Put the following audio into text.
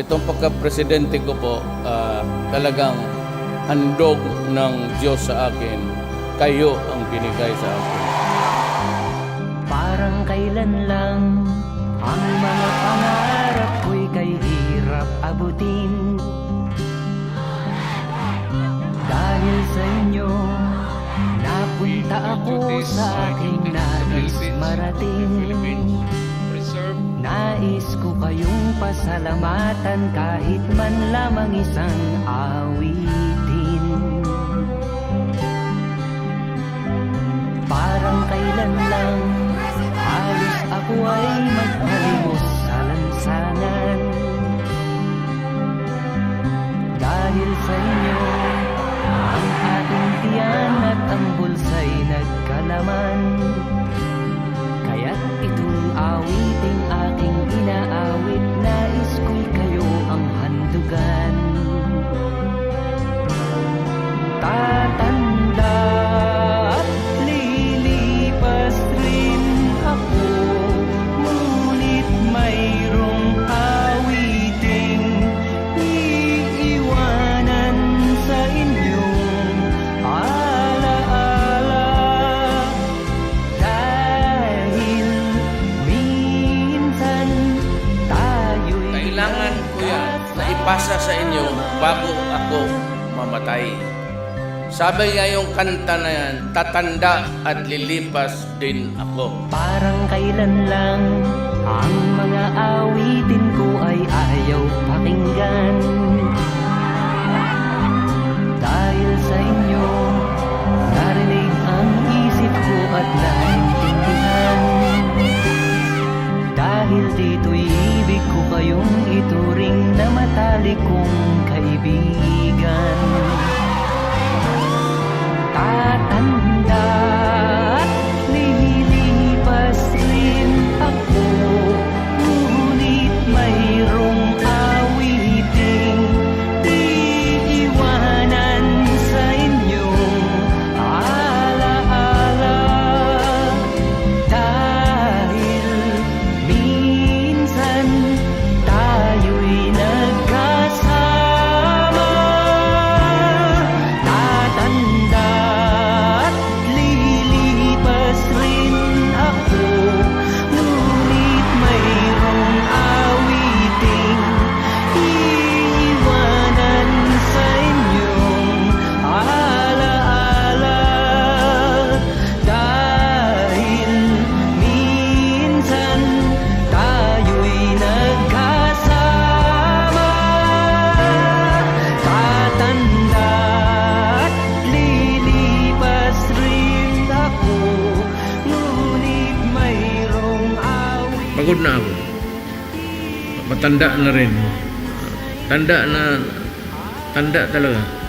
itong pagka-presidente ko po, ah, talagang handog ng Diyos sa akin. Kayo ang binigay sa akin. Parang kailan lang Ang mga pangarap ko'y kay hirap abutin Dahil sa inyo Napunta ako sa aking nais marating Nais ko kayong pasalamatan kahit man lamang isang awitin. Parang kailan lang Halos ako ay magpalimos sa lansangan ipasa sa inyo bago ako mamatay. Sabi nga yung kanta na yan, tatanda at lilipas din ako. Parang kailan lang Ang mga awitin ko ay ayaw pakinggan Dahil sa inyo Narinig ang isip ko at naintindihan Dahil dito'y ibig ko kayong ituring matalik kong kaibigan Pagod na ako. Matanda na rin. Tanda na, tanda talaga.